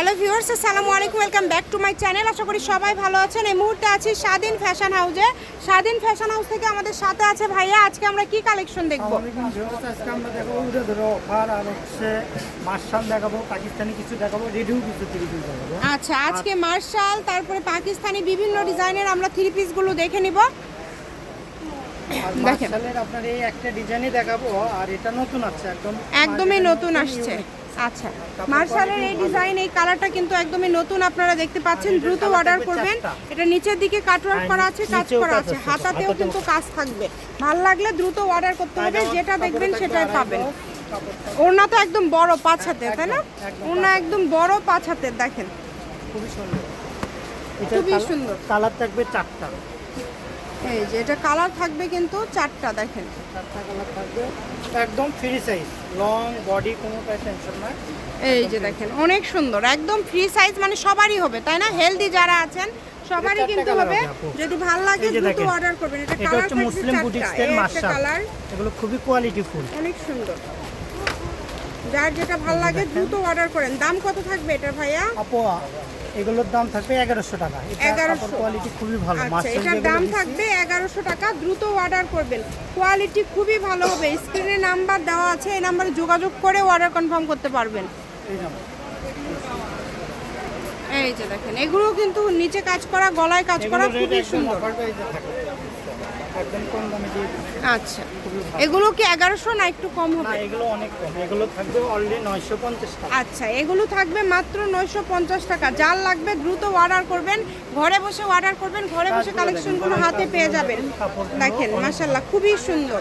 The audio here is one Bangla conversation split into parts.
হ্যালো ভিউয়ার্স আসসালামু আলাইকুম welcome back to my channel. আশা করি সবাই ভালো আছেন। এই মুহূর্তে আছি স্বাধীন ফ্যাশন হাউসে। স্বাধীন ফ্যাশন হাউস থেকে আমাদের সাথে আছে ভাইয়া। আজকে আমরা কি কালেকশন দেখব? আজকে আমরা দেখাবো উড়ে ধরো অফার আর হচ্ছে মার্শাল দেখাবো পাকিস্তানি কিছু দেখাবো রেডিও কিছু রিভিউ দেখাবো। আচ্ছা আজকে মার্শাল তারপরে পাকিস্তানি বিভিন্ন ডিজাইনের আমরা থ্রি পিসগুলো দেখে নিব। দেখেন। আপনার এই একটা ডিজাইনই দেখাবো আর এটা নতুন আছে একদম একদমই নতুন আসছে। আচ্ছা মার্শালের এই ডিজাইন এই কালারটা কিন্তু একদমই নতুন আপনারা দেখতে পাচ্ছেন। দ্রুত অর্ডার করবেন। এটা নিচের দিকে কাটওয়ার্ক করা আছে কাজ করা আছে। হাতাতেও কিন্তু কাজ থাকবে। ভালো লাগলে দ্রুত অর্ডার করতে হবে যেটা দেখবেন সেটাই পাবেন। ওড়না তো একদম বড় পাঁচ হাতের তাই না? ওড়না একদম বড় পাঁচ হাতের দেখেন। খুবই সুন্দর। খুবই সুন্দর। কালার থাকবে চারটা। এই যে এটা কালার থাকবে কিন্তু চারটা দেখেন। চারটা কালার থাকবে। একদম ফ্রি সাইজ লং বডি কোনো টেনশন না। এই যে দেখেন অনেক সুন্দর একদম ফ্রি সাইজ মানে সবারই হবে তাই না? হেলদি যারা আছেন সবারই কিন্তু হবে। যদি ভালো লাগে দ্রুত অর্ডার করবেন। এটা কালার হচ্ছে মুসলিম একটা মার্শাল কালার এগুলো খুবই কোয়ালিটি ফুল। অনেক সুন্দর। যার যেটা ভালো লাগে দ্রুত অর্ডার করেন। দাম কত থাকবে এটা ভাইয়া? আপু এগুলোর দাম থাকবে এগারোশো টাকা। এগারোশো। কোয়ালিটি খুবই ভালো। আচ্ছা এটার দাম থাকবে এগারোশো টাকা দ্রুত অর্ডার করবেন। কোয়ালিটি খুবই ভালো হবে। স্ক্রিনে নাম্বার দেওয়া আছে এই নাম্বারে যোগাযোগ করে অর্ডার কনফার্ম করতে পারবেন। এই যে দেখেন এগুলো কিন্তু নিচে কাজ করা গলায় কাজ করা খুবই সুন্দর। একদম কম দামে দিয়ে আচ্ছা। এগুলো কি এগারোশো না একটু কম হবে? এগুলো অনেক কম। এগুলো থাকবে অলরেডি নয়শো পঞ্চাশ টাকা। আচ্ছা এগুলো থাকবে মাত্র নয়শো পঞ্চাশ টাকা। যার লাগবে দ্রুত অর্ডার করবেন ঘরে বসে অর্ডার করবেন ঘরে বসে কালেকশনগুলো হাতে পেয়ে যাবেন। দেখেন। মাসাল্লাহ খুবই সুন্দর।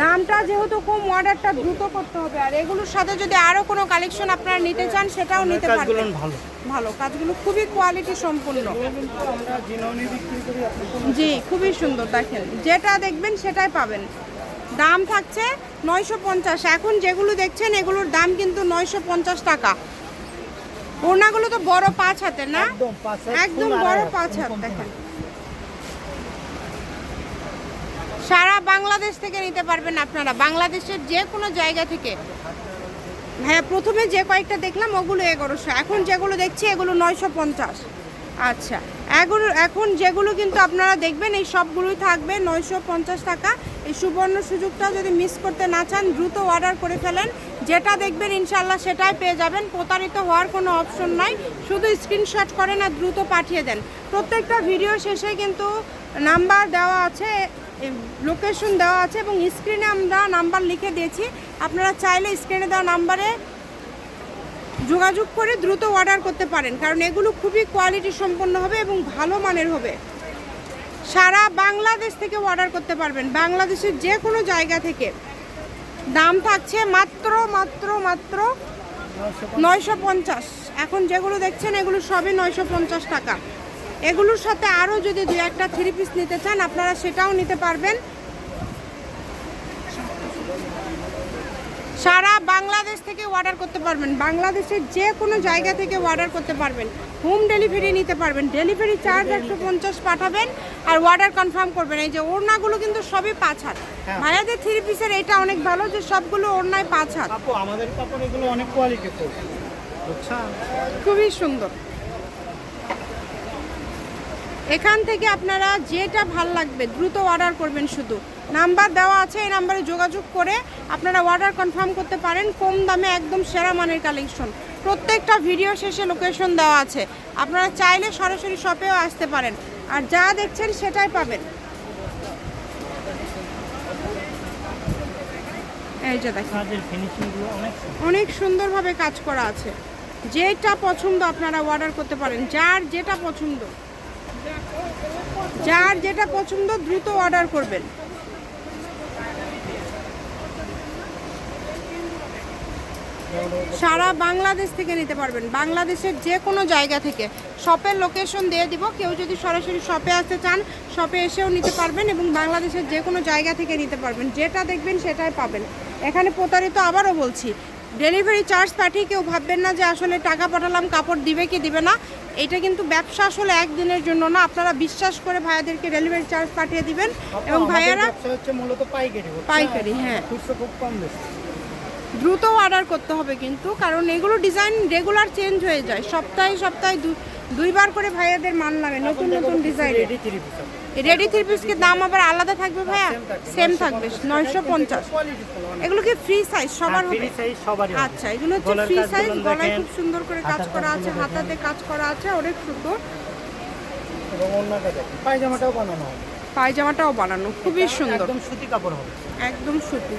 দামটা যেহেতু কম অর্ডারটা দ্রুত করতে হবে। আর এগুলোর সাথে যদি আরও কোনো কালেকশন আপনারা নিতে চান সেটাও নিতে কাজগুলো পারবেন। ভালো। ভালো কাজগুলো খুবই কোয়ালিটি সম্পূর্ণ আমরা জিনোনি বিক্রি করি আপনি জি খুবই সুন্দর দেখেন। যেটা দেখবেন সেটাই পাবেন। দাম থাকছে নয়শো পঞ্চাশ। এখন যেগুলো দেখছেন এগুলোর দাম কিন্তু নয়শো পঞ্চাশ টাকা। ওড়নাগুলো তো বড় পাঁচ হাতে না? একদম বড় পাঁচ হাত দেখেন নাই। সারা বাংলাদেশ থেকে নিতে পারবেন আপনারা। বাংলাদেশের যে কোনো জায়গা থেকে। হ্যাঁ প্রথমে যে কয়েকটা দেখলাম, ওগুলো এগারোশো। এখন যেগুলো দেখছি, এগুলো নয়শো পঞ্চাশ। আচ্ছা এগুলো এখন যেগুলো কিন্তু আপনারা দেখবেন, এই সবগুলোই থাকবে নয়শো পঞ্চাশ টাকা। এই সুবর্ণ সুযোগটা যদি মিস করতে না চান, দ্রুত অর্ডার করে ফেলেন। যেটা দেখবেন ইনশাল্লাহ সেটাই পেয়ে যাবেন। প্রতারিত হওয়ার কোনো অপশন নাই। শুধু স্ক্রিনশট করেন আর দ্রুত পাঠিয়ে দেন। প্রত্যেকটা ভিডিও শেষে কিন্তু নাম্বার দেওয়া আছে। লোকেশন দেওয়া আছে এবং স্ক্রিনে আমরা নাম্বার লিখে দিয়েছি। আপনারা চাইলে স্ক্রিনে দেওয়া নাম্বারে যোগাযোগ করে দ্রুত অর্ডার করতে পারেন, কারণ এগুলো খুবই কোয়ালিটি সম্পন্ন হবে এবং ভালো মানের হবে। সারা বাংলাদেশ থেকে অর্ডার করতে পারবেন। বাংলাদেশের যে কোনো জায়গা থেকে। দাম থাকছে মাত্র মাত্র মাত্র নয়শো পঞ্চাশ। এখন যেগুলো দেখছেন, এগুলো সবই নয়শো পঞ্চাশ টাকা। এগুলোর সাথে আরও যদি দু একটা থ্রি পিস নিতে চান আপনারা সেটাও নিতে পারবেন। সারা বাংলাদেশ থেকে অর্ডার করতে পারবেন। বাংলাদেশের যে কোনো জায়গা থেকে অর্ডার করতে পারবেন। হোম ডেলিভারি নিতে পারবেন। ডেলিভারি চার্জ একশো পঞ্চাশ পাঠাবেন আর অর্ডার কনফার্ম করবেন। এই যে ওড়নাগুলো কিন্তু সবই পাঁচ হাত। হ্যাঁ। ভাইয়াদের থ্রি পিসের এটা অনেক ভালো যে সবগুলো ওড়নায় পাঁচ হাত। আমাদের কাপড় এগুলো অনেক কোয়ালিটি খুবই সুন্দর। এখান থেকে আপনারা যেটা ভালো লাগবে দ্রুত অর্ডার করবেন শুধু। নাম্বার দেওয়া আছে এই নাম্বারে যোগাযোগ করে আপনারা অর্ডার কনফার্ম করতে পারেন কম দামে একদম সেরা মানের কালেকশন প্রত্যেকটা ভিডিও শেষে লোকেশন দেওয়া আছে। আপনারা চাইলে সরাসরি শপেও আসতে পারেন। আর যা দেখছেন সেটাই পাবেন। এই যে। অনেক সুন্দরভাবে কাজ করা আছে। যেটা পছন্দ আপনারা অর্ডার করতে পারেন। যার যেটা পছন্দ। যার যেটা পছন্দ দ্রুত অর্ডার করবেন। সারা বাংলাদেশ থেকে নিতে পারবেন। বাংলাদেশের যে কোনো জায়গা থেকে। শপের লোকেশন দিয়ে দিব। কেউ যদি সরাসরি শপে আসতে চান, শপে এসেও নিতে পারবেন এবং বাংলাদেশের যে কোনো জায়গা থেকে নিতে পারবেন। যেটা দেখবেন সেটাই পাবেন। এখানে প্রতারিত আবারও বলছি ডেলিভারি চার্জ পাঠিয়ে কেউ ভাববেন না যে আসলে টাকা পাঠালাম কাপড় দিবে কি দিবে না। এটা কিন্তু ব্যবসা আসলে একদিনের জন্য না আপনারা বিশ্বাস করে ভাইয়াদেরকে ডেলিভারি চার্জ পাঠিয়ে দিবেন। এবং ভাইয়ারা হচ্ছে মূলত পাইকারি পাইকারি, হ্যাঁ। খুচরো খুব কম দ্রুত অর্ডার করতে হবে কিন্তু কারণ এগুলো ডিজাইন রেগুলার চেঞ্জ হয়ে যায়। সপ্তাহে সপ্তাহে দুইবার করে ভাইয়াদের মাল নামে নতুন নতুন ডিজাইন রেডি থ্রি পিসকে দাম আবার আলাদা থাকবে ভাইয়া? সেম থাকবে নয়শো পঞ্চাশ। এগুলো। কি ফ্রি সাইজ সবার হবে? ফ্রি সাইজ সবারই আচ্ছা এগুলো হচ্ছে ফ্রি সাইজ গলায় খুব সুন্দর করে কাজ করা আছে হাতাতে কাজ করা আছে অনেক সুন্দর। পায়জামাটাও বানানো পায়জামাটাও বানানো খুবই সুন্দর। একদম সুতি কাপড় হবে। একদম সুতি।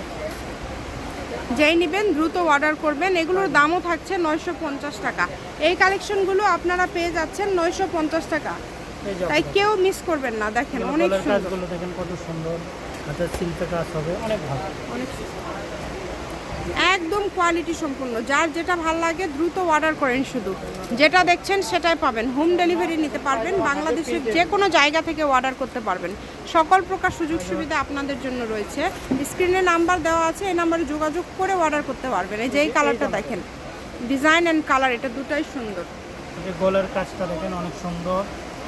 যেই নেবেন দ্রুত অর্ডার করবেন। এগুলোর দামও থাকছে নয়শো পঞ্চাশ টাকা। এই কালেকশনগুলো আপনারা পেয়ে যাচ্ছেন নয়শো পঞ্চাশ টাকা। তাই কেউ মিস করবেন না দেখেন অনেক সুন্দর। দেখেন কত সুন্দর। হাতের সিল্কের কাজ হবে অনেক ভালো। অনেক একদম কোয়ালিটি সম্পূর্ণ। যার যেটা ভালো লাগে দ্রুত অর্ডার করেন শুধু। যেটা দেখছেন সেটাই পাবেন। হোম ডেলিভারি নিতে পারবেন বাংলাদেশের যে কোনো জায়গা থেকে অর্ডার করতে পারবেন। সকল প্রকার সুযোগ সুবিধা আপনাদের জন্য রয়েছে। স্ক্রিনে নাম্বার দেওয়া আছে এই নাম্বারে যোগাযোগ করে অর্ডার করতে পারবেন। এই যে এই কালারটা দেখেন। ডিজাইন অ্যান্ড কালার এটা দুটাই সুন্দর। গলার কাজটা দেখেন অনেক সুন্দর।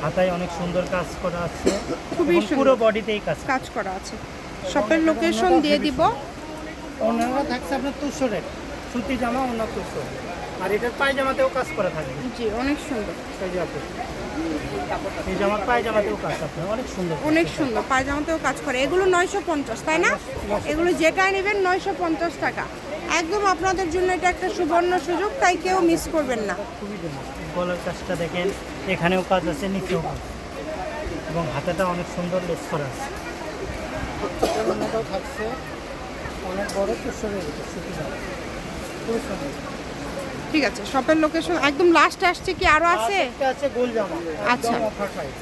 হাতায় অনেক সুন্দর কাজ করা আছে খুবই পুরো। বডিতেই কাজ কাজ করা আছে। শপের লোকেশন দিয়ে দিব। অন্যান্য থাকছে আপনার রেট সুতি জামা অন্য তুষো আর এটার পায়জামাতেও কাজ করা থাকে। জি অনেক সুন্দর। এই যে আপু। এই জামার পায়জামাতেও কাজ আপনার অনেক সুন্দর অনেক সুন্দর। পায়জামাতেও কাজ করে। এগুলো নয়শো পঞ্চাশ তাই না? এগুলো যেটাই নেবেন নয়শো পঞ্চাশ টাকা। একদম আপনাদের জন্য এটা একটা সুবর্ণ সুযোগ তাই কেউ মিস করবেন না। গলার কাজটা দেখেন এখানেও কাজ আছে নিচেও কাজ। এবং হাতাটা অনেক সুন্দর লেস করা আছে। থাকছে অনেক বড় ঠিক আছে শপের লোকেশন একদম লাস্টে আসছে কি আরও আছে? আচ্ছা।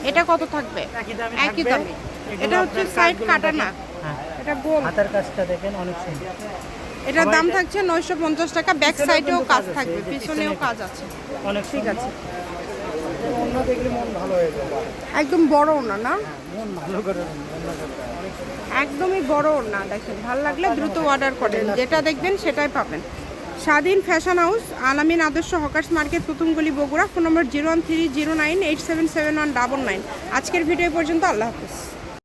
এটা কত থাকবে? একই দামে এটা হচ্ছে সাইড কাটা না। হ্যাঁ। এটা গোল। হাতার কাজটা দেখেন অনেক সুন্দর। এটার দাম থাকছে নয়শো পঞ্চাশ টাকা ব্যাক সাইডেও কাজ থাকবে পিছনেও কাজ আছে। অনেক ঠিক আছে। অন্য দেখলে মন ভালো হয়ে যাবে একদম বড় না? না মন অনেক সুন্দর। একদমই বড় না দেখেন ভালো লাগলে দ্রুত অর্ডার করেন যেটা দেখবেন সেটাই পাবেন। স্বাধীন fashion house Alamin Adarsha hawkers market প্রথম গলি Bogura phone number zero one three zero nine eight seven seven one double nine আজকের ভিডিও পর্যন্ত আল্লাহ হাফিজ।